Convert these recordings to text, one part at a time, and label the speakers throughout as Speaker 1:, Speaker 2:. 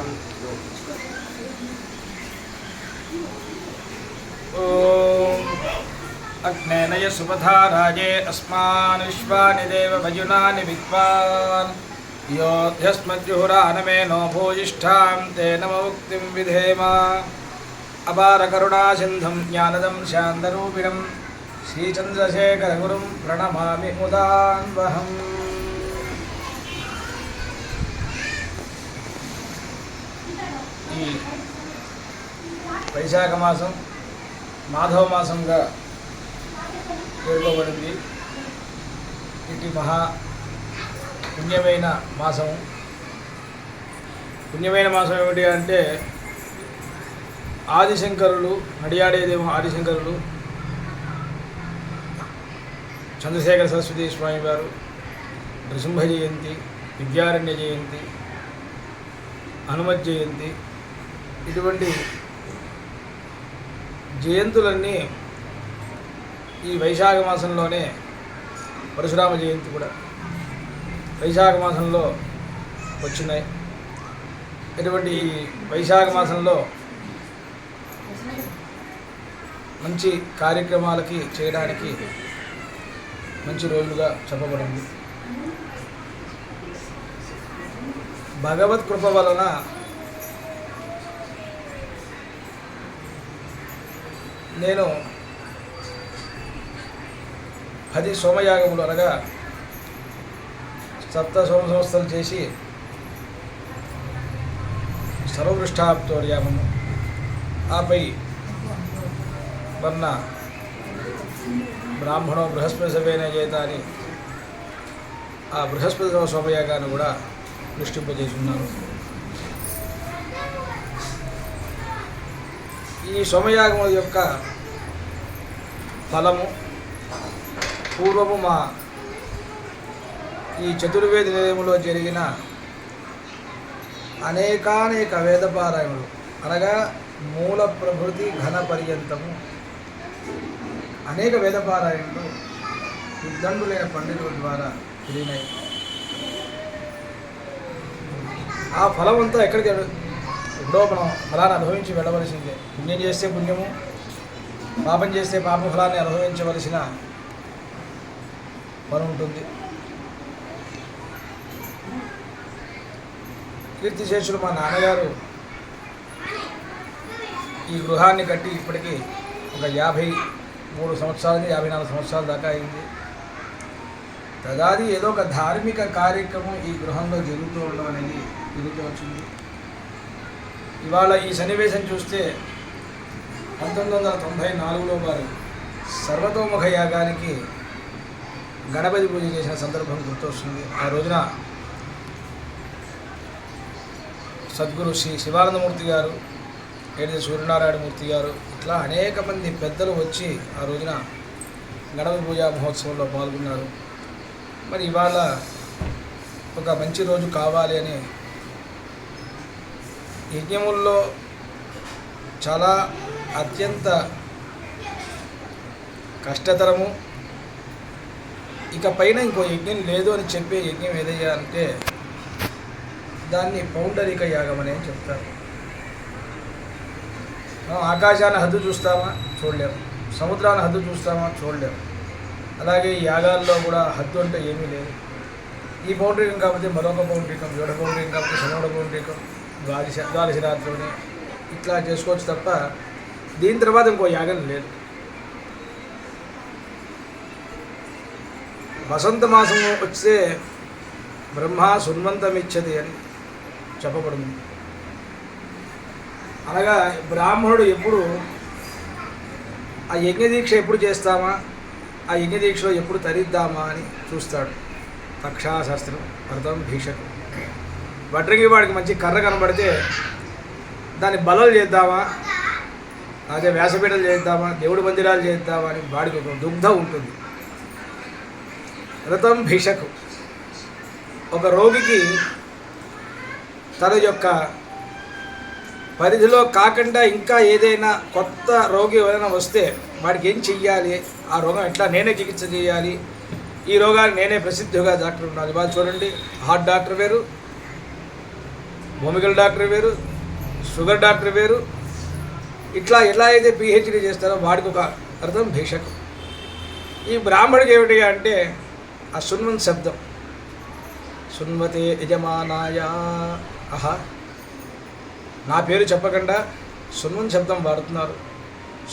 Speaker 1: ॐ अग्नेनय सुपथा राजे अस्मान् विश्वानि देव भजुनानि विद्वान् योऽध्यस्मद्युहुरानमेनो भूयिष्ठां तेन मुक्तिं विधेम अपारकरुणासिन्धुं ज्ञानदं शान्तरूपिणं श्रीचन्द्रशेखरगुरुं प्रणमामि मुदान्वहम् ఈ వైశాఖ మాసం మాధవ మాసంగా పేర్కొబడింది. ఇది మహా పుణ్యమైన మాసం. పుణ్యమైన మాసం ఏమిటి అంటే ఆదిశంకరులు నడియాడేదేమో ఆదిశంకరులు చంద్రశేఖర సరస్వతి స్వామి వారు నృసింహ జయంతి విద్యారణ్య జయంతి హనుమత్ జయంతి ఇటువంటి జయంతులన్నీ ఈ వైశాఖ మాసంలోనే పరశురామ జయంతి కూడా వైశాఖ మాసంలో వచ్చినాయి. ఇటువంటి ఈ వైశాఖ మాసంలో మంచి కార్యక్రమాలకి చేయడానికి మంచి రోజులుగా చెప్పబడింది. భగవత్ కృప వలన నేను పది సోమయాగములు అనగా సప్త సోమ సంస్థలు చేసి సర్వపృష్టాప్తోర్యామము ఆపై వర్ణ బ్రాహ్మణం బృహస్పతి సభైన చేత అని ఆ బృహస్పతి సోమయాగాన్ని కూడా అనుష్ఠింపజేసి ఉన్నాను. ఈ సోమయాగము యొక్క ఫలము పూర్వము మా ఈ చతుర్వేద నిలయములో జరిగిన అనేకానేక వేదపారాయణలు అనగా మూల ప్రభృతి ఘన పర్యంతము. అనేక వేదపారాయణలు విద్దండులైన పండితుల ద్వారా తిరిగినాయి ఆ ఫలం అంతా ఎక్కడికి మనం ఫలాన్ని అనుభవించి వెళ్ళవలసిందే. పుణ్యం చేస్తే పుణ్యము పాపం చేస్తే పాప ఫలాన్ని అనుభవించవలసిన పని ఉంటుంది కీర్తిశేషులు మా నాన్నగారు ఈ గృహాన్ని కట్టి ఇప్పటికీ ఒక యాభై మూడు సంవత్సరాలకి యాభై నాలుగు సంవత్సరాల దాకా అయింది. తదాది ఏదో ఒక ధార్మిక కార్యక్రమం ఈ గృహంలో జరుగుతూ ఉండడం అనేది జరుగుతూ వచ్చింది. ఇవాళ ఈ సన్నివేశం చూస్తే పంతొమ్మిది వందల తొంభై నాలుగులో వారు సర్వతోముఖ యాగానికి గణపతి పూజ చేసిన సందర్భం గుర్తొస్తుంది. ఆ రోజున సద్గురు శ్రీ శివానందమూర్తి గారు ఏడిది సూర్యనారాయణమూర్తి గారు ఇట్లా అనేక మంది పెద్దలు వచ్చి ఆ రోజున గణపతి పూజా మహోత్సవంలో పాల్గొన్నారు. మరి ఇవాళ ఒక మంచి రోజు కావాలి అని యజ్ఞముల్లో చాలా అత్యంత కష్టతరము. ఇక పైన ఇంకో యజ్ఞం లేదు అని చెప్పే యజ్ఞం ఏదయ్యా అంటే దాన్ని పౌండరిక యాగం అనే చెప్తారు. మనం ఆకాశాన్ని హద్దు చూస్తామా? చూడలేము. సముద్రాన్ని హద్దు చూస్తామా? చూడలేము. అలాగే ఈ యాగాల్లో కూడా హద్దు అంటే ఏమీ లేదు. ఈ పౌండరికం కాకపోతే మరొక పౌండరికం ఏడ పౌండరికం కాకపోతే సమోడ పౌండరికం. ద్వాదశ ద్వాదశ రాత్రిని ఇట్లా చేసుకోవచ్చు తప్ప దీని తర్వాత ఇంకో యాగం లేదు. వసంత మాసం వస్తే బ్రహ్మ సున్వంతమిచ్చది అని చెప్పబడింది అనగా బ్రాహ్మణుడు ఎప్పుడు ఆ యజ్ఞదీక్ష ఎప్పుడు చేస్తామా? ఆ యజ్ఞదీక్షలో ఎప్పుడు తరిద్దామా అని చూస్తాడు. తక్షాశాస్త్రం వ్రతం భీషకు వడ్రంగి వాడికి మంచి కర్ర కనబడితే దాన్ని బలలు చేద్దామా? అదే వేసపీటలు చేద్దామా? దేవుడి మందిరాలు చేద్దామా అని వాడికి ఒక దుగ్ధ ఉంటుంది. రథం భిషకు. ఒక రోగికి తన యొక్క పరిధిలో కాకుండా ఇంకా ఏదైనా కొత్త రోగి ఏదైనా వస్తే వాడికి ఏం చెయ్యాలి? ఆ రోగం ఎట్లా నేనే చికిత్స చేయాలి? ఈ రోగాన్ని నేనే ప్రసిద్ధిగా డాక్టర్ ఉండాలి. వాళ్ళు చూడండి హార్ట్ డాక్టర్ వేరు భూమికల డాక్టర్ వేరు షుగర్ డాక్టర్ వేరు. ఇట్లా ఎలా అయితే పిహెచ్డి చేస్తారో వాడికి ఒక అర్థం భీషకు. ఈ బ్రాహ్మడికి ఏమిటి అంటే ఆ సున్వన్ శబ్దం. సున్వతే యజమానాయ. అహా నా పేరు చెప్పకుండా సున్వన్ శబ్దం వాడుతున్నారు.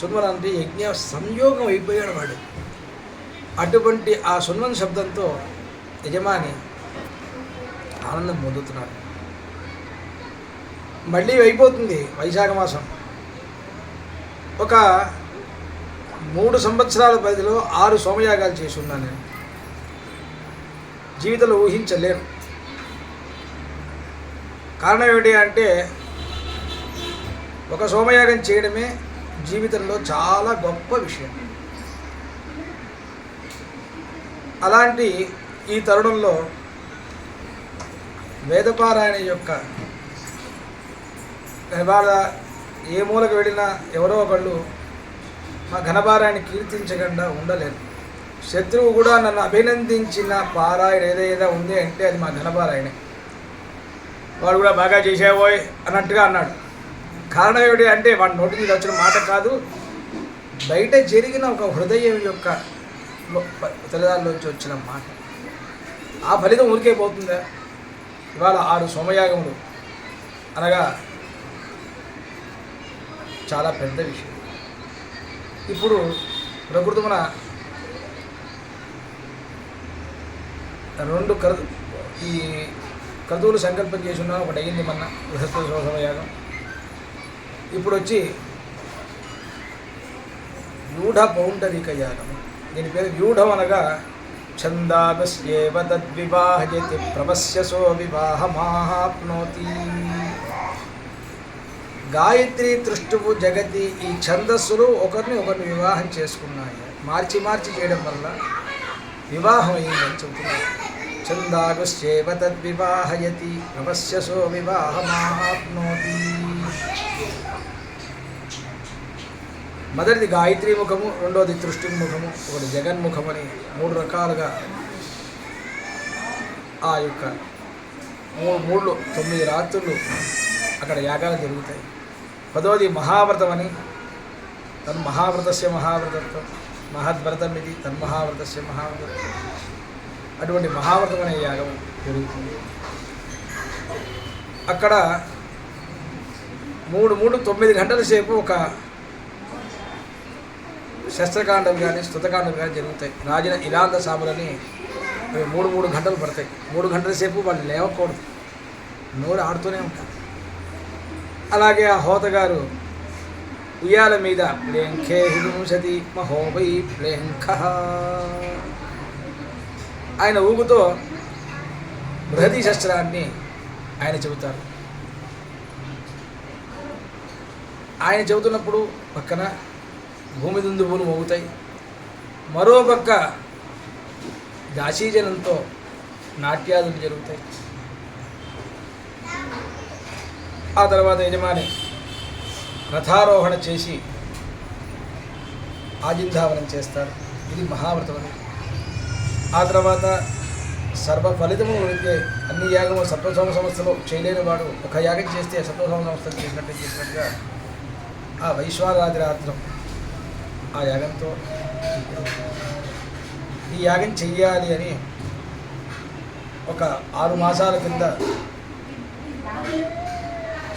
Speaker 1: సున్వన్ అంటే యజ్ఞ సంయోగం అయిపోయాడు వాడు. అటువంటి ఆ సున్వన్ శబ్దంతో యజమాని ఆనందం పొందుతున్నాడు. మళ్ళీ అయిపోతుంది వైశాఖ మాసం. ఒక మూడు సంవత్సరాల పరిధిలో ఆరు సోమయాగాలు చేసి ఉన్నాను నేను. జీవితంలో ఊహించలేను. కారణం ఏమిటి అంటే ఒక సోమయాగం చేయడమే జీవితంలో చాలా గొప్ప విషయం. అలాంటి ఈ తరుణంలో వేదపారాయణ యొక్క ఇవాళ ఏ మూలకు వెళ్ళినా ఎవరో ఒకళ్ళు మా ఘనభారాన్ని కీర్తించకుండా ఉండలేరు. శత్రువు కూడా నన్ను అభినందించిన పారాయణ ఏదైనా ఉంది అంటే అది మా ఘనపారాయణే వాడు కూడా బాగా చేసేవోయ్ అన్నట్టుగా అన్నాడు. కారణం ఏమిటి అంటే వాడి నోటి మీద వచ్చిన మాట కాదు బయట జరిగిన ఒక హృదయం యొక్క తల్లిదారులోంచి వచ్చిన మాట. ఆ ఫలితం ఊరికే పోతుందా? ఇవాళ ఆరు సోమయాగములు. అనగా చాలా పెద్ద విషయం. ఇప్పుడు ప్రకృతమున రెండు కర ఈ క్రతువులు సంకల్పం చేసి ఉన్నాం ఒకటి అయ్యింది మొన్న బృహస్పతి యాగం. ఇప్పుడు వచ్చి వ్యూఢ పౌండరిక యాగం. దీని పేరు వ్యూఢం అనగా ఛందాగస్యేవ తద్వివాహయతి ప్రవశ్యసో వివాహమాప్నోతి గాయత్రి తృష్టువు జగతి ఈ ఛందస్సులు ఒకరిని ఒకరిని వివాహం చేసుకున్నాయి. మార్చి మార్చి చేయడం వల్ల వివాహం అయిందని చెబుతున్నారు. ఛందాగుశ్చేవ తద్వివాహయతి నమస్యసో వివాహమాప్నోతి. మొదటిది గాయత్రి ముఖము రెండోది తృష్టి ముఖము ఒకటి జగన్ముఖం అని మూడు రకాలుగా ఆ యొక్క మూడు మూడు తొమ్మిది రాత్రులు అక్కడ యాగాలు జరుగుతాయి. పదోది మహావ్రతం అని తన్మహావ్రతస్య మహావ్రతత్వం మహద్వ్రతం ఇది తన్మహావ్రతస్య మహావ్రతత్వం అటువంటి మహావ్రతం అనే యాగం జరుగుతుంది. అక్కడ మూడు మూడు తొమ్మిది గంటల సేపు ఒక శస్త్రకాండం కానీ స్తుతకాండం కానీ జరుగుతాయి. రాజుల ఇలాంత సాములని మూడు మూడు గంటలు పడతాయి. మూడు గంటల సేపు వాళ్ళు లేవకూడదు. నోరు ఆడుతూనే ఉంటారు. అలాగే ఆ హోతగారు ఉయ్యాల మీద ప్లేంఖే హింసతి మహోవై ప్లేంఖ ఆయన ఊగుతో బృహదీ శస్త్రాన్ని ఆయన చెబుతారు. ఆయన చెబుతున్నప్పుడు పక్కన భూమి దుందుబులు మోగుతాయి. మరో పక్క దాసీజనంతో నాట్యాదులు జరుగుతాయి. ఆ తర్వాత యజమాని రథారోహణ చేసి ఆజింధావనం చేస్తారు. ఇది మహావ్రతం ఆ తర్వాత సర్వ ఫలితము అయితే అన్ని యాగము సప్తసోమ సంస్థలో చేయలేని వాడు ఒక యాగం చేస్తే సప్తసోమ సంస్థలు చేసినట్టు చేసినట్టుగా ఆ వైశ్వారాది రాత్రం ఆ యాగంతో ఈ యాగం చెయ్యాలి అని ఒక ఆరు మాసాల కింద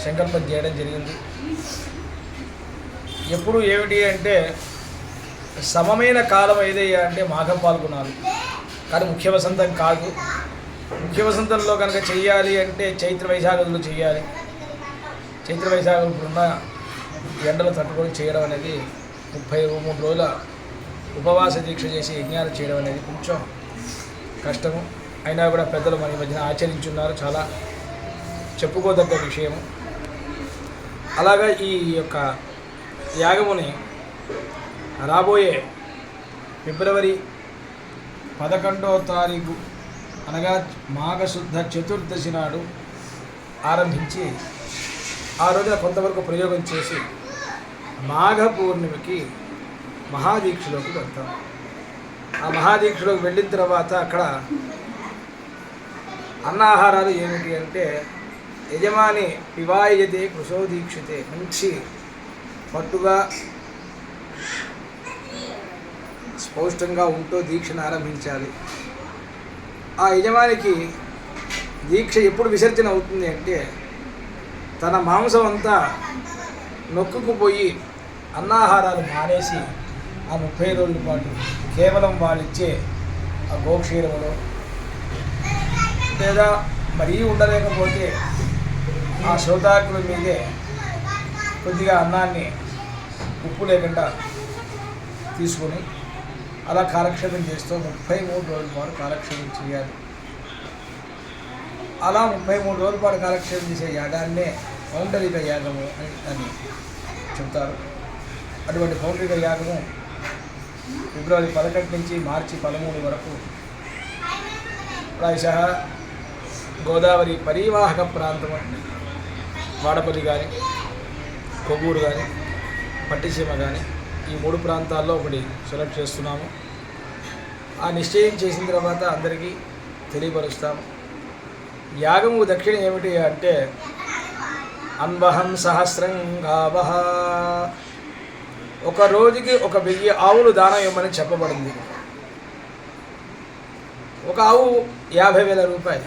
Speaker 1: సంకల్పం చేయడం జరిగింది. ఎప్పుడు ఏమిటి అంటే సమమైన కాలం ఏదయ్యా అంటే మాఘం పాల్గొనాలి. కానీ ముఖ్య వసంతం కాదు. ముఖ్య వసంతంలో కనుక చెయ్యాలి అంటే చైత్ర వైశాఖంలో చేయాలి చైత్ర వైశాఖం ఇప్పుడున్న ఎండలు తట్టుకొని చేయడం అనేది ముప్పై మూడు రోజుల ఉపవాస దీక్ష చేసి యజ్ఞాలు చేయడం అనేది కొంచెం కష్టము. అయినా కూడా పెద్దలు మన మధ్యన ఆచరించున్నారు చాలా. చెప్పుకోదగ్గ విషయము. అలాగా ఈ యొక్క యాగముని రాబోయే ఫిబ్రవరి పదకొండవ తారీఖు అనగా మాఘశుద్ధ చతుర్దశి నాడు ఆరంభించి ఆ రోజున కొంతవరకు ప్రయోగం చేసి మాఘ పూర్ణిమకి మహాదీక్షలోకి వెళ్తాం. ఆ మహాదీక్షలోకి వెళ్ళిన తర్వాత అక్కడ అన్నాహారాలు ఏమిటి అంటే యజమాని పివాయజతే కృషో దీక్షితే మంచి పట్టుగా స్పౌష్టంగా ఉంటూ దీక్షను ఆరంభించాలి. ఆ యజమానికి దీక్ష ఎప్పుడు విసర్జన అవుతుంది అంటే తన మాంసం అంతా నొక్కుకుపోయి అన్నాహారాలు మానేసి ఆ ముప్పై రోజుల పాటు కేవలం వాళ్ళిచ్చే ఆ గోక్షీరములో లేదా మరీ ఉండలేకపోతే ఆ శ్రోతాకుల మీదే కొద్దిగా అన్నాన్ని ఉప్పు లేకుండా తీసుకొని అలా కాలక్షేపం చేస్తూ ముప్పై మూడు రోజుల పాటు కాలక్షేపం చేయాలి. అలా ముప్పై మూడు రోజుల పాటు కాలక్షేపం చేసే యాగాన్నే పౌండరిక యాగము అని అని చెప్తారు. అటువంటి పౌండరిక యాగము ఫిబ్రవరి పదకొండు నుంచి మార్చి పదమూడు వరకు ప్రాయశ గోదావరి పరివాహక ప్రాంతం వాడపల్లి కానీ కొవ్వూరు కానీ పట్టిసీమ కానీ ఈ మూడు ప్రాంతాల్లో ఒకటి సెలెక్ట్ చేస్తున్నాము. ఆ నిశ్చయం చేసిన తర్వాత అందరికీ తెలియపరుస్తాము. యాగము దక్షిణ ఏమిటి అంటే అన్వహం సహస్రం గావహ. ఒక రోజుకి ఒక వెయ్యి ఆవులు దానం ఇవ్వమని చెప్పబడింది. ఒక ఆవు యాభై వేల రూపాయలు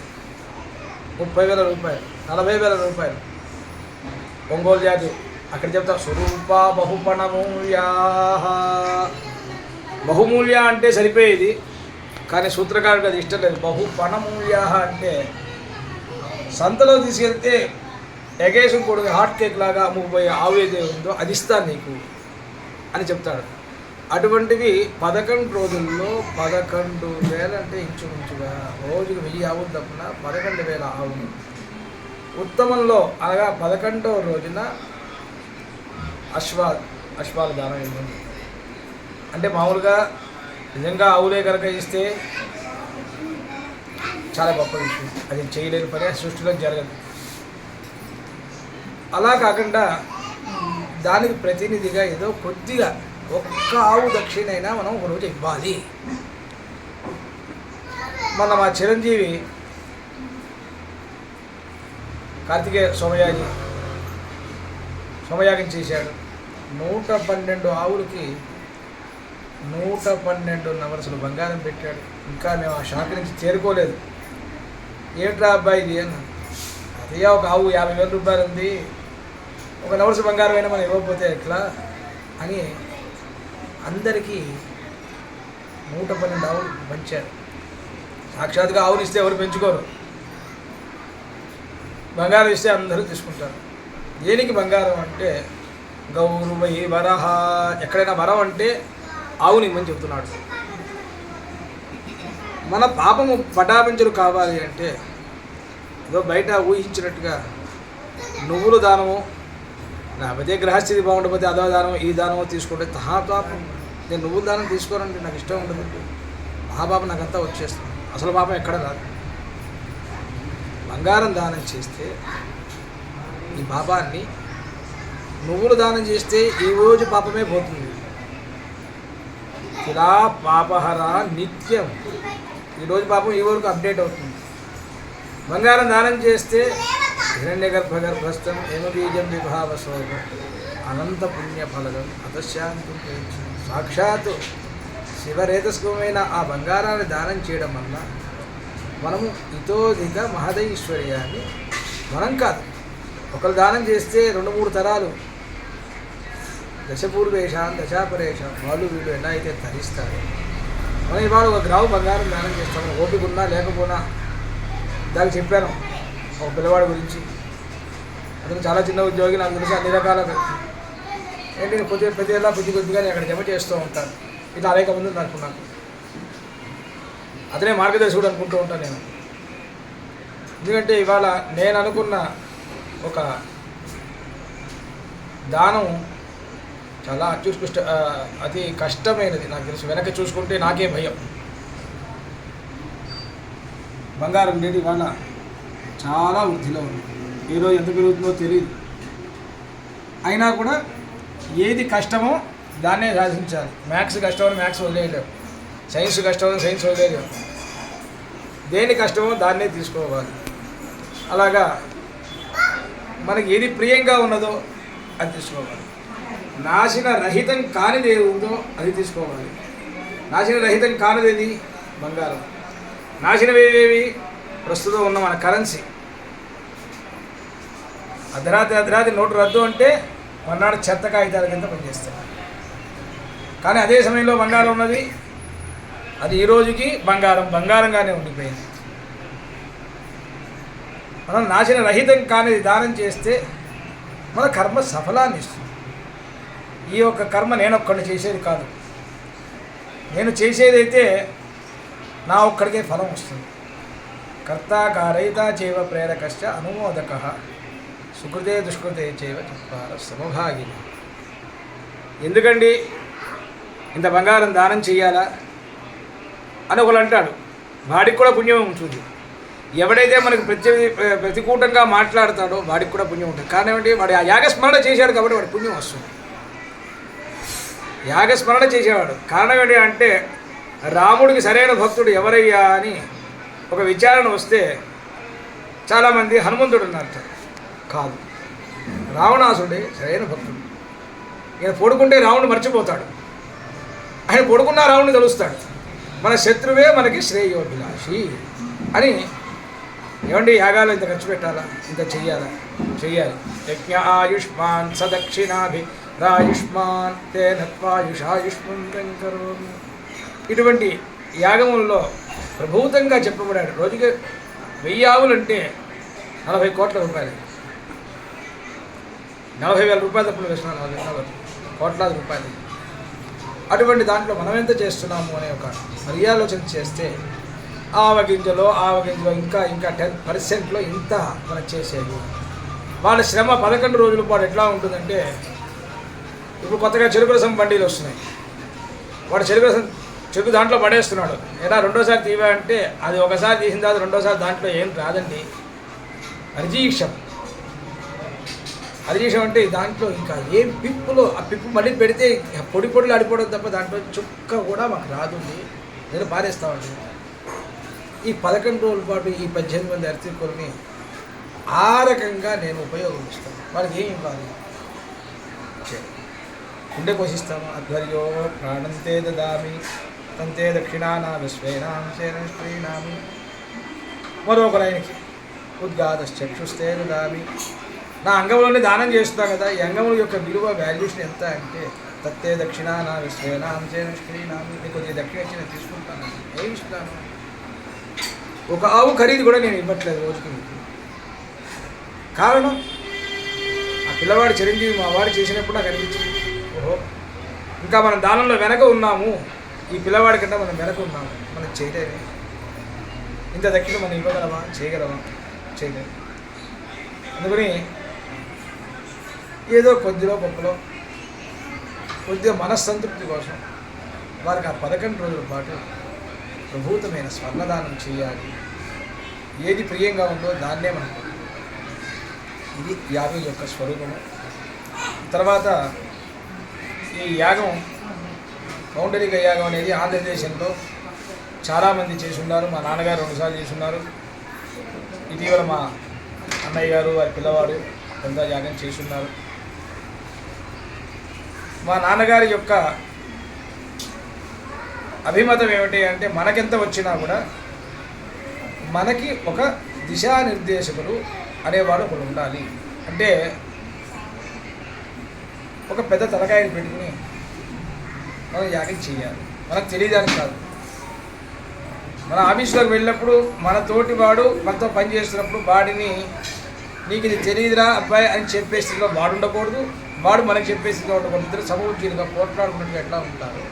Speaker 1: ముప్పై వేల రూపాయలు నలభై వేల రూపాయలు. ఒంగోలు జాతి. అక్కడ చెప్తా స్వరూప బహుపణమూల్యా బహుమూల్య అంటే సరిపోయేది కానీ సూత్రకారుడు అది ఇష్టం లేదు. బహుపణమూల్యా అంటే సంతలో తీసుకెళ్తే ఎగేసం కూడా హాట్ కేక్ లాగా అమ్ముకుపోయే ఆవేదే ఉందో అది ఇస్తాను నీకు అని చెప్తాడు. అటువంటివి పదకొండు రోజుల్లో పదకొండు వేలంటే ఇంచుమించుగా రోజుకు వెయ్యి ఆవులు తప్పున పదకొండు వేల ఆవులు ఉత్తమంలో అనగా పదకొండవ రోజున అశ్వా అశ్వాల దానం ఇవ్వండి అంటే మామూలుగా నిజంగా ఆవులే కనుక ఇస్తే చాలా గొప్ప విషయం. అది చేయలేని పని సృష్టిలో జరగదు. అలా కాకుండా దానికి ప్రతినిధిగా ఏదో కొద్దిగా ఒక్క ఆవు దక్షిణైనా మనం ఒకరోజు ఇవ్వాలి. మన మా చిరంజీవి కార్తికేయ సోమయాగి సోమయాగం చేశాడు. నూట పన్నెండు ఆవులకి నూట పన్నెండు నవరసలు బంగారం పెట్టాడు. ఇంకా మేము ఆ షాక్ నుంచి చేరుకోలేదు. ఏట్రా అబ్బాయి ఇది అన్న అదే ఒక ఆవు యాభై వేల రూపాయలు ఉంది. ఒక నవరస బంగారం అయినా మనం ఇవ్వకపోతే ఎట్లా అని అందరికీ నూట పన్నెండు ఆవులు పంచారు. సాక్షాత్గా ఆవులు ఇస్తే ఎవరు పెంచుకోరు? బంగారం ఇస్తే అందరూ తీసుకుంటారు. దేనికి బంగారం అంటే గౌరవ వరహ. ఎక్కడైనా వరం అంటే ఆవుని ఇమ్మని చెప్తున్నాడు మన పాపము పటాపించలు కావాలి అంటే ఏదో బయట ఊహించినట్టుగా నువ్వులు దానము లేకపోతే గ్రహస్థితి బాగుండకపోతే అదో దానం ఈ దానమో తీసుకుంటే మహాపాపం నేను నువ్వుల దానం తీసుకోనండి నాకు ఇష్టం ఉండదు. మహాపాపం నాకంతా వచ్చేస్తుంది. అసలు పాపం ఎక్కడ రాదు. బంగారం దానం చేస్తే ఈ పాపాన్ని నువ్వులు దానం చేస్తే ఈ రోజు పాపమే పోతుంది. ఇలా పాపహర నిత్యం. ఈరోజు పాపం ఈ వరకు అప్డేట్ అవుతుంది. బంగారం దానం చేస్తే హిరణ్య గర్భ గర్భస్థం హేమబీజం విభావ శోభం అనంత పుణ్య ఫలదం అతశాంతి సాక్షాత్తు శివరేతస్కమైన ఆ బంగారాన్ని దానం చేయడం వల్ల మనము ఇతోధిక మహదైశ్వర్యాన్ని మనం కాదు. ఒకరు దానం చేస్తే రెండు మూడు తరాలు. దశపూర్వేషాం దశాపరేషాం వాళ్ళు వీళ్ళు ఎలా అయితే తరిస్తారు. మనం ఇవాళ ఒక గ్రావు బంగారం దానం చేస్తాం. ఓపిక ఉన్నా లేకపోయినా దానికి చెప్పాను ఒక పిల్లవాడి గురించి. అతను చాలా చిన్న ఉద్యోగి నాకు తెలిసి అన్ని రకాల వ్యక్తి ఏంటి కొద్దిగా ప్రతి ఏళ్ళ కొద్ది కొద్దిగా నేను అక్కడ జమ చేస్తూ ఉంటాను. ఇట్లా అనేక మంది నాకు నాకు. అతనే మార్గదర్శకుడు అనుకుంటూ ఉంటాను నేను. ఎందుకంటే ఇవాళ నేను అనుకున్న ఒక దానం చాలా అత్యుత్కృష్ట అతి కష్టమైనది. నాకు తెలుసు వెనక్కి చూసుకుంటే నాకే భయం. బంగారం రేటు ఇవాళ చాలా వృద్ధిలో ఉంది. ఈరోజు ఎంత పెరుగుతుందో తెలియదు అయినా కూడా ఏది కష్టమో దాన్నే సాధించాలి. మ్యాథ్స్ కష్టమని మ్యాథ్స్ వదిలేయలేము సైన్స్ కష్టమని సైన్స్ వదిలేయలేము దేని కష్టమో దాన్నే తీసుకోవాలి. అలాగా మనకి ఏది ప్రియంగా ఉన్నదో అది తీసుకోవాలి. నాశన రహితం కానిది ఏది ఉందో అది తీసుకోవాలి. నాశన రహితం కానిది ఏది? బంగారం. నాశనమేవేవి ప్రస్తుతం ఉన్న మన కరెన్సీ. అర్ధరాత్రి అర్ధరాత్రి నోటు రద్దు అంటే మన్నాడు చెత్త కాగితాల కింద పనిచేస్తాయి. కానీ అదే సమయంలో బంగారం ఉన్నది అది ఈ రోజుకి బంగారం బంగారంగానే ఉండిపోయింది. మనం నాశన రహితం కానిది దానం చేస్తే మన కర్మ సఫలాన్ని ఇస్తుంది. ఈ యొక్క కర్మ నేను ఒక్కడిని చేసేది కాదు. నేను చేసేదైతే నా ఒక్కడికే ఫలం వస్తుంది. కర్త కారయిత చేవ ప్రేరకశ్చ అనుమోదక సుకృతే దుష్కృతే చేవ చెప్పార సమభాగిని. ఎందుకండి? ఇంత బంగారం దానం చెయ్యాలా? అని ఒకరు అంటాడు. వాడికి కూడా పుణ్యం ఉంటుంది. ఎవడైతే మనకు ప్రతి ప్రతికూటంగా మాట్లాడతాడో వాడికి కూడా పుణ్యం ఉంటుంది. కారణం ఏంటి వాడు ఆ యాగస్మరణ చేశాడు కాబట్టి వాడి పుణ్యం వస్తుంది. యాగస్మరణ చేసేవాడు. కారణం ఏంటి అంటే రాముడికి సరైన భక్తుడు ఎవరయ్యా అని ఒక విచారణ వస్తే చాలామంది హనుమంతుడు అన్నారట కాదు. రావణాసుడే సరైన భక్తుడు. ఈయన పొడుకుంటే రావణుడు మర్చిపోతాడు. ఆయన పొడుకున్న రావణుని తెలుస్తాడు. మన శత్రువే మనకి శ్రేయోభిలాషి అని ఏమండి యాగాలు ఇంత ఖర్చు పెట్టాలా? ఇంత చెయ్యాలా? చెయ్యాలి. యజ్ఞ ఆయుష్మాన్ సదక్షిణాభి రాయుష్మాన్ తే నత్వాయుషాయుష్మంతం కరోమి ఇటువంటి యాగముల్లో ప్రభూతంగా చెప్పబడాడు. రోజుకి వెయ్యి ఆవులంటే నలభై కోట్ల రూపాయలు. నలభై వేల రూపాయలు తప్పుడు వేస్తున్నాను. నలభై కోట్లాది రూపాయలు. అటువంటి దాంట్లో మనం ఎంత చేస్తున్నాము అనే ఒక పర్యాలోచన చేస్తే ఆవ గింజలో ఆవ గింజలో ఇంకా ఇంకా టెన్ పర్సెంట్లో ఇంత మనం చేసేది. వాళ్ళ శ్రమ పదకొండు రోజుల పాటు ఎట్లా ఉంటుందంటే ఇప్పుడు కొత్తగా చెరుకు రసం బండీలు వస్తున్నాయి. వాడు చెరుకు రసం చెరుకు దాంట్లో పడేస్తున్నాడు. ఎలా రెండోసారి తీవా అంటే అది ఒకసారి తీసిన తర్వాత రెండోసారి దాంట్లో ఏం రాదండి. అర్జీక్షం అది అంటే దాంట్లో ఇంకా ఏం పిప్పులో ఆ పిప్పు మళ్ళీ పెడితే పొడి పొడిలు ఆడిపోవడం తప్ప దాంట్లో చుక్క కూడా మాకు రాదు నేను పారేస్తామండి ఈ పదకొండు రోజుల పాటు ఈ పద్దెనిమిది మంది అర్చకుల్ని ఆ రకంగా నేను ఉపయోగించుతాను వాళ్ళకి ఏమి ఇవ్వాలి? చే- గుండె పోషిస్తాను అధ్వర్యో ప్రాణంతే దదామి తంతే దక్షిణానా విశ్వేనాం సేన శ్రీనామి మరొక ఆయనకి ఉద్గాదశ్చక్షుస్తే దదామి. నా అంగంలోనే దానం చేస్తాను కదా ఈ అంగముల యొక్క విలువ వాల్యూషన్ ఎంత అంటే తత్తే దక్షిణానా విశ్వేనాం సేన శ్రీనామి నా కొద్దిగా దక్షిణ ఇచ్చి నేను తీసుకుంటాను. ఏమి ఇస్తాను? ఒక ఆవు ఖరీదు కూడా నేను ఇవ్వట్లేదు రోజుకి మీకు. కారణం? ఆ పిల్లవాడు చిరంజీవి మా వాడు చేసినప్పుడు నాకు అనిపించింది ఓహో ఇంకా మనం దానంలో వెనక ఉన్నాము. ఈ పిల్లవాడి కంటే మనం వెనక ఉన్నాము. మనం చేయలేమే. ఇంత దక్షిణ మనం ఇవ్వగలమా? చేయగలమా? చేయలేము. అందుకని ఏదో కొద్దిలో గొప్పలో కొద్దిగా మనస్సంతృప్తి కోసం వారికి ఆ పదకొండు రోజుల పాటు ప్రభూతమైన స్వర్ణదానం చేయాలి. ఏది ప్రియంగా ఉందో దాన్నే మనం ఇది యాగం యొక్క స్వరూపము. తర్వాత ఈ యాగం కౌండరిక యాగం అనేది ఆంధ్రదేశంలో చాలామంది చేసి ఉన్నారు మా నాన్నగారు రెండుసార్లు చేసి ఉన్నారు ఇటీవల మా అన్నయ్య గారు వారి పిల్లవాడు పెద్ద యాగం చేసి ఉన్నారు మా నాన్నగారి యొక్క అభిమతం ఏమిటి అంటే మనకెంత వచ్చినా కూడా మనకి ఒక దిశానిర్దేశకులు అనేవాడు ఒకడు ఉండాలి. అంటే ఒక పెద్ద తలకాయని పెట్టుకుని మనం యాగం చేయాలి. మనకు తెలియదానికి కాదు. మన ఆఫీస్లోకి వెళ్ళినప్పుడు మన తోటి వాడు మనతో పని చేస్తున్నప్పుడు వాడిని నీకు ఇది తెలియదురా అబ్బాయి అని చెప్పే స్థితిలో వాడు ఉండకూడదు వాడు మనకి చెప్పేసి కాబట్టి వాళ్ళిద్దరు ఇద్దరు సమూర్తిగా పోట్లాడుకున్నట్టు ఎట్లా ఉంటారు?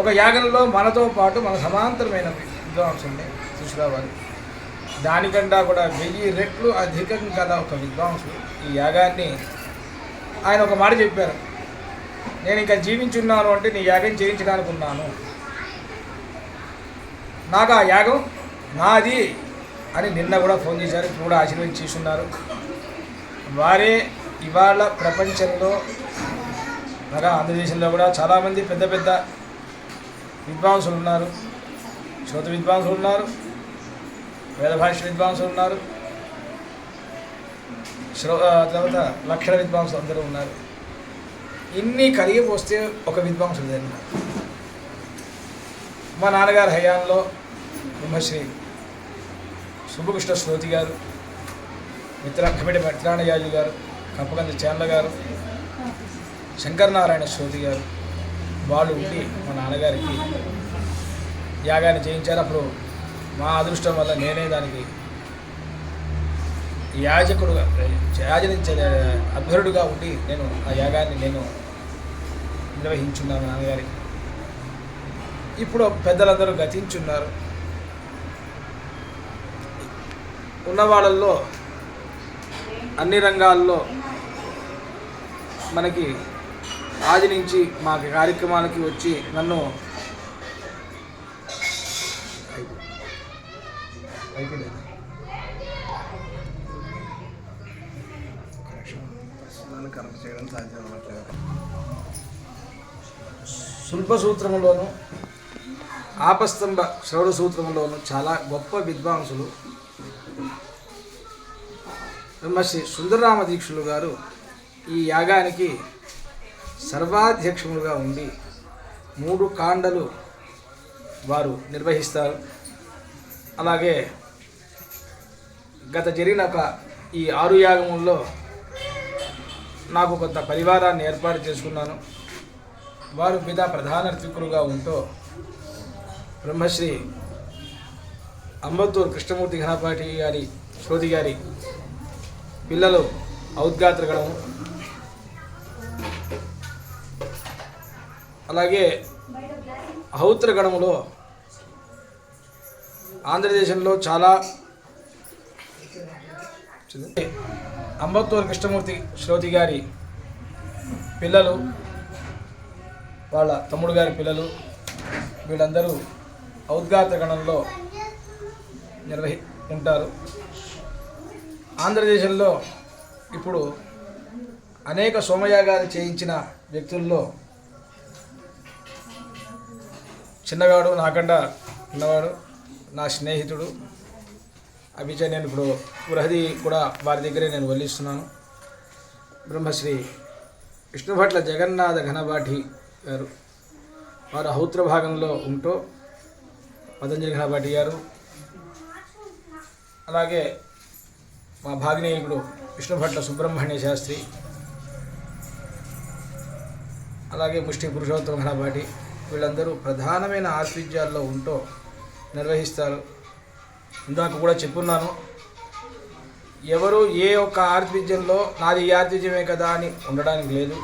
Speaker 1: ఒక యాగంలో మనతో పాటు మన సమాంతరమైన విద్వాంసుని తీసుకురావాలి దానికన్నా కూడా వెయ్యి రెట్లు అధికం గల ఒక విద్వాంసుడు ఈ యాగాన్ని. ఆయన ఒక మాట చెప్పారు నేను ఇంకా జీవించున్నాను అంటే నీ యాగం చేయించడానికి ఉన్నాను. నాకు ఆ యాగం నాది అని నిన్న కూడా ఫోన్ చేశారు ఇప్పుడు కూడా ఆశీర్వదించి చేస్తున్నారు వారే ఇవాళ ప్రపంచంలో అనగా ఆంధ్రదేశంలో కూడా చాలామంది పెద్ద పెద్ద విద్వాంసులు ఉన్నారు శ్రోత విద్వాంసులు ఉన్నారు వేద భాష విద్వాంసులు ఉన్నారు శ్రో తర్వాత లక్షణ విద్వాంసులు అందరూ ఉన్నారు. ఇన్ని కలిగి పోస్తే ఒక విద్వాంసుడు జరిగిన మా నాన్నగారి హయాంలో బ్రహ్మశ్రీ సుబ్బకృష్ణ శ్రోతి గారు మిత్ర కమిటి మిత్రాణయాజు గారు కప్పగంది చాన్ల గారు శంకరనారాయణ శ్రోతి గారు వాళ్ళు ఉండి మా నాన్నగారికి యాగాన్ని చేయించారు. అప్పుడు మా అదృష్టం వల్ల నేనే దానికి యాజకుడుగా యాజనించే అభ్యరుడుగా ఉండి నేను ఆ యాగాన్ని నేను నిర్వహించున్నాను నాన్నగారికి. ఇప్పుడు పెద్దలందరూ గతించున్నారు. ఉన్న వాళ్ళల్లో అన్ని రంగాల్లో మనకి ఆది నుంచి మా కార్యక్రమాలకి వచ్చి నన్ను అయిపోయింది
Speaker 2: చేయడం
Speaker 1: శుల్ప సూత్రంలోను ఆపస్తంభ శ్రవణ సూత్రంలోను చాలా గొప్ప విద్వాంసులు. బ్రహ్మశ్రీ సుందరరామ దీక్షులు గారు ఈ యాగానికి సర్వాధ్యక్షులుగా ఉండి మూడు కాండలు వారు నిర్వహిస్తారు. అలాగే గత జరిగిన ఒక ఈ ఆరు యాగముల్లో నాకు కొంత పరివారాన్ని ఏర్పాటు చేసుకున్నాను. వారు మీద ప్రధాన ఋత్వికులుగా ఉంటూ బ్రహ్మశ్రీ అంబత్తూరు కృష్ణమూర్తి ఘనపాటి గారి శ్రోతి గారి పిల్లలు ఔద్గాత్రగణము అలాగే గణంలో ఆంధ్రదేశంలో చాలా అంబత్తూరు కృష్ణమూర్తి శ్రోతి గారి పిల్లలు వాళ్ళ తమ్ముడు గారి పిల్లలు వీళ్ళందరూ ఔద్ఘాత గణంలో నిర్వహి ఉంటారు. ఆంధ్రదేశంలో ఇప్పుడు అనేక సోమయాగాలు చేయించిన వ్యక్తుల్లో చిన్నవాడు నాకన్నా ఉన్నవాడు నా స్నేహితుడు అభిజయ్ నేను ఇప్పుడు బృహది కూడా వారి దగ్గరే నేను వల్లిస్తున్నాను బ్రహ్మశ్రీ విష్ణుభట్ల జగన్నాథ ఘనబాఠి గారు వారు హౌత్ర భాగంలో ఉంటూ పతంజలి ఘనబాఠి గారు అలాగే మా భాగ్నేయుడు విష్ణుభట్ల సుబ్రహ్మణ్య శాస్త్రి అలాగే ముష్టి పురుషోత్తమ ఘనబాటి వీళ్ళందరూ ప్రధానమైన ఆతిథ్యాల్లో ఉంటూ నిర్వహిస్తారు. ఇందాక కూడా చెప్పున్నాను ఎవరు ఏ ఒక్క ఆతిథ్యంలో నాది ఈ ఆతిథ్యమే కదా అని ఉండడానికి లేదు.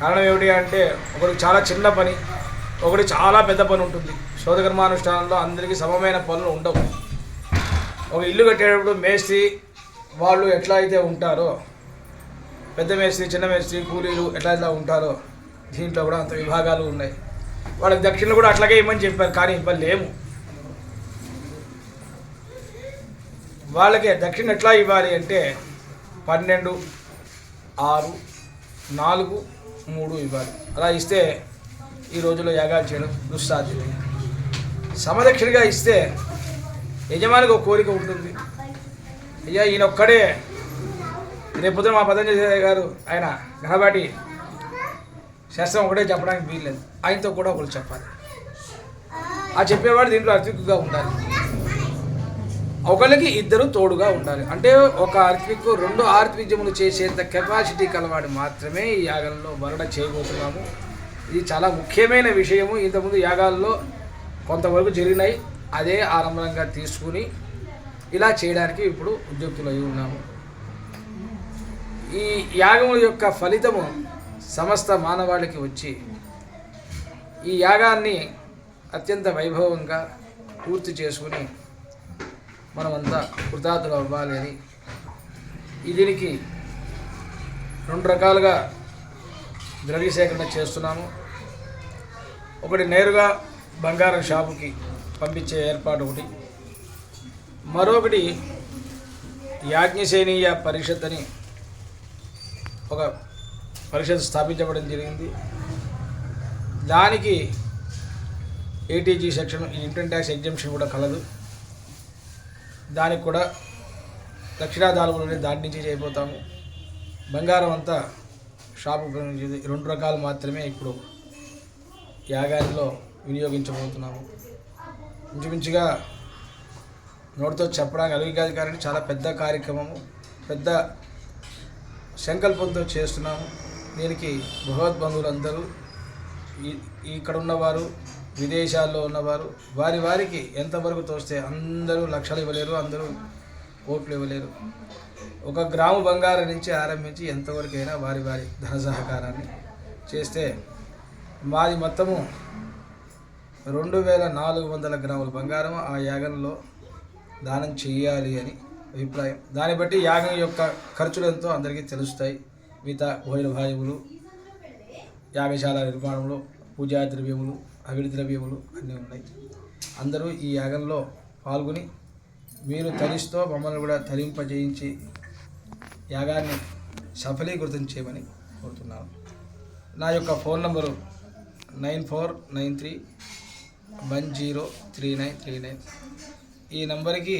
Speaker 1: కారణం ఏమిటి అంటే ఒకరికి చాలా చిన్న పని ఒకటి చాలా పెద్ద పని ఉంటుంది. శోధకర్మానుష్ఠానంలో అందరికీ సమమైన పనులు ఉండవు. ఒక ఇల్లు కట్టేటప్పుడు మేస్త్రి వాళ్ళు ఎట్లా అయితే ఉంటారో పెద్ద మేస్త్రి చిన్న మేస్త్రి కూలీలు ఎట్లా ఎట్లా ఉంటారో దీంట్లో కూడా అంత విభాగాలు ఉన్నాయి. వాళ్ళకి దక్షిణలు కూడా అట్లాగే ఇవ్వమని చెప్పారు కానీ ఇవ్వలేము. వాళ్ళకి దక్షిణ ఎట్లా ఇవ్వాలి అంటే పన్నెండు ఆరు నాలుగు మూడు ఇవ్వాలి. అలా ఇస్తే ఈ రోజుల్లో యాగాలు చేయడం దుస్సాధ్యమే సమదక్షిణగా ఇస్తే యజమానికి ఒక కోరిక ఉంటుంది. అయ్యా ఈయన ఒక్కడే. రేపు పొద్దున మా పతంజలి గారు ఆయన ఘనబాటి శాస్త్రం ఒకటే చెప్పడానికి వీల్లేదు. ఆయనతో కూడా ఒకరు చెప్పాలి. ఆ చెప్పేవాడు దీంట్లో అతిథిగా ఉండాలి. ఒకరికి ఇద్దరు తోడుగా ఉండాలి. అంటే ఒక ఆర్త్విక్ రెండు ఆర్త్విజములు చేసేంత కెపాసిటీ కలవాడు మాత్రమే ఈ యాగంలో వరణ చేయబోతున్నాము. ఇది చాలా ముఖ్యమైన విషయము. ఇంతకుముందు యాగాల్లో కొంతవరకు జరిగినాయి. అదే ఆరంభంగా తీసుకుని ఇలా చేయడానికి ఇప్పుడు ఉద్యోక్తులై ఉన్నాము. ఈ యాగముల యొక్క ఫలితము సమస్త మానవాళికి వచ్చి ఈ యాగాన్ని అత్యంత వైభవంగా పూర్తి చేసుకుని మనమంతా కృతార్థులు అవ్వాలి అని ఈ దీనికి రెండు రకాలుగా ద్రవ్య సేకరణ చేస్తున్నాము. ఒకటి నేరుగా బంగారం షాపుకి పంపించే ఏర్పాటు ఒకటి. మరొకటి యాజ్ఞసేనీయ పరిషత్ అని ఒక పరిషత్ స్థాపించబడడం జరిగింది. దానికి eighty G section income tax exemption కూడా కలదు. దానికి కూడా దక్షిణాదాలులోనే దాటి నుంచి చేయబోతాము. బంగారం అంతా షాపు రెండు రకాలు మాత్రమే ఇప్పుడు యాగాదిలో వినియోగించబోతున్నాము. ఇంచుమించుగా నోటితో చెప్పడానికి అలుగు కాదు కానీ చాలా పెద్ద కార్యక్రమము పెద్ద సంకల్పంతో చేస్తున్నాము. దీనికి భగవద్బంధువులందరూ ఇక్కడ ఉన్నవారు విదేశాల్లో ఉన్నవారు వారి వారికి ఎంతవరకు తోస్తే అందరూ లక్షలు ఇవ్వలేరు అందరూ కోట్లు ఇవ్వలేరు. ఒక గ్రాము బంగారం నుంచి ఆరంభించి ఎంతవరకైనా వారి వారి ధన సహకారాన్ని చేస్తే మాది మొత్తము రెండు వేల నాలుగు వందల గ్రాముల బంగారం ఆ యాగంలో దానం చేయాలి అని అభిప్రాయం. దాన్ని బట్టి యాగం యొక్క ఖర్చులు ఎంతో అందరికీ తెలుస్తాయి. మిగతా భోజన భాయములు యాగశాల నిర్మాణంలో పూజా ద్రవ్యములు అవిడి ద్రవ్యములు అన్నీ ఉన్నాయి. అందరూ ఈ యాగంలో పాల్గొని మీరు తరిస్తూ మమ్మల్ని కూడా తరింపజేయించి యాగాన్ని సఫలీకృతం చేయమని కోరుతున్నాను. నా యొక్క phone number nine four nine three one zero three nine three nine. ఈ నంబర్కి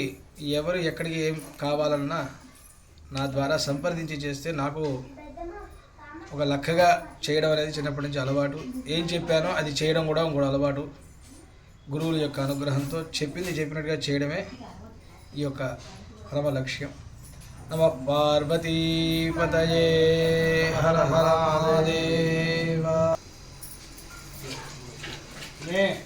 Speaker 1: ఎవరు ఎక్కడికి ఏం కావాలన్నా నా ద్వారా సంప్రదించి చేస్తే నాకు ఒక లక్కగా చేయడం అనేది చిన్నప్పటి నుంచి అలవాటు. ఏం చెప్పానో అది చేయడం కూడా ఇంకోటి అలవాటు. గురువుల యొక్క అనుగ్రహంతో చెప్పింది చెప్పినట్టుగా చేయడమే ఈ యొక్క పరమ లక్ష్యం. నమ పార్వతీపతయే హర హర మహాదేవ.